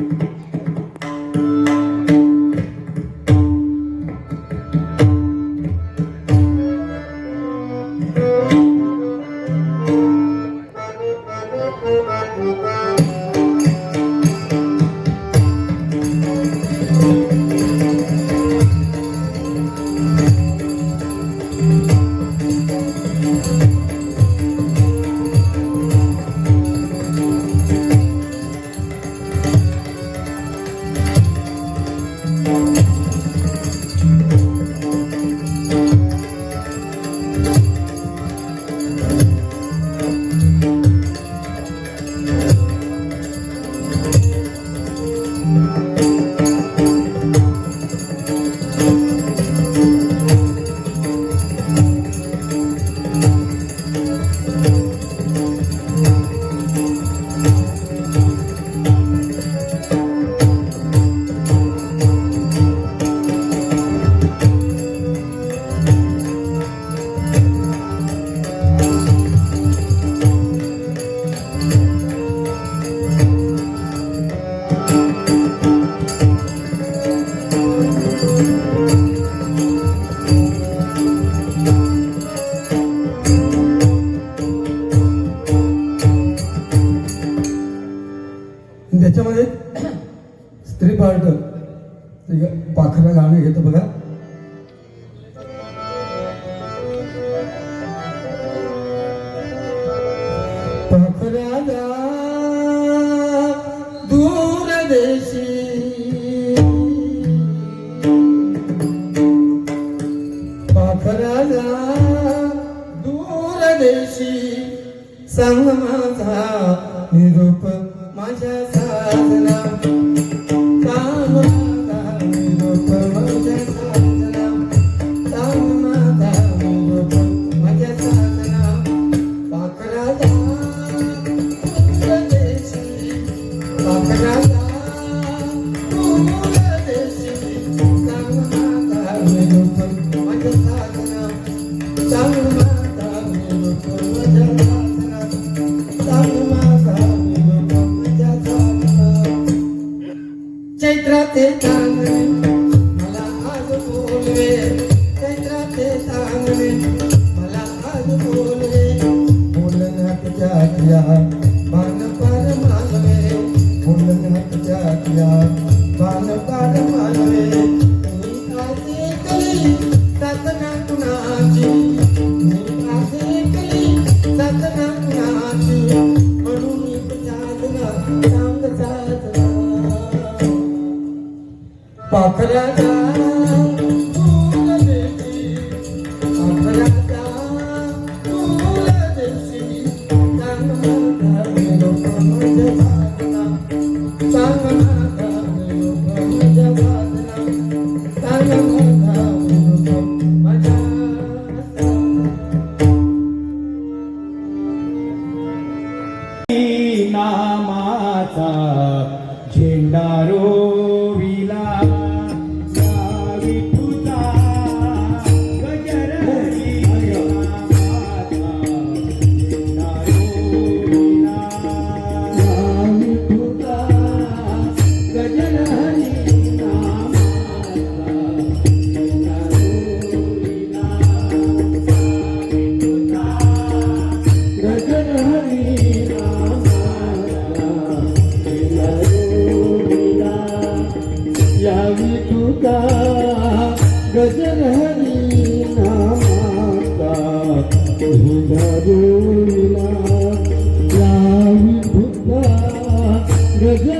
आणि ದೇಶಿ ചിന്താരോ Gracias.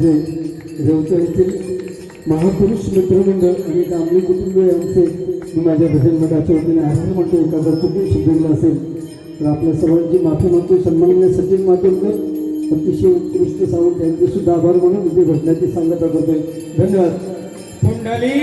मध्ये सर्वांचे येथील महापुरुष मित्रमंडळ आणि कामली कुटुंब यांचे मी माझ्या भजन मंडळाच्या वतीने आभार मानतो. एखादा चुकून सुधारला असेल तर आपल्या सर्वांची माफी मागतो. सन्माननीय सचिन मातोडकर अतिशय उत्कृष्ट सावंत यांचे सुद्धा आभार म्हणून इथे भजनाची सांगता करतोय धन्यवाद. कुंडली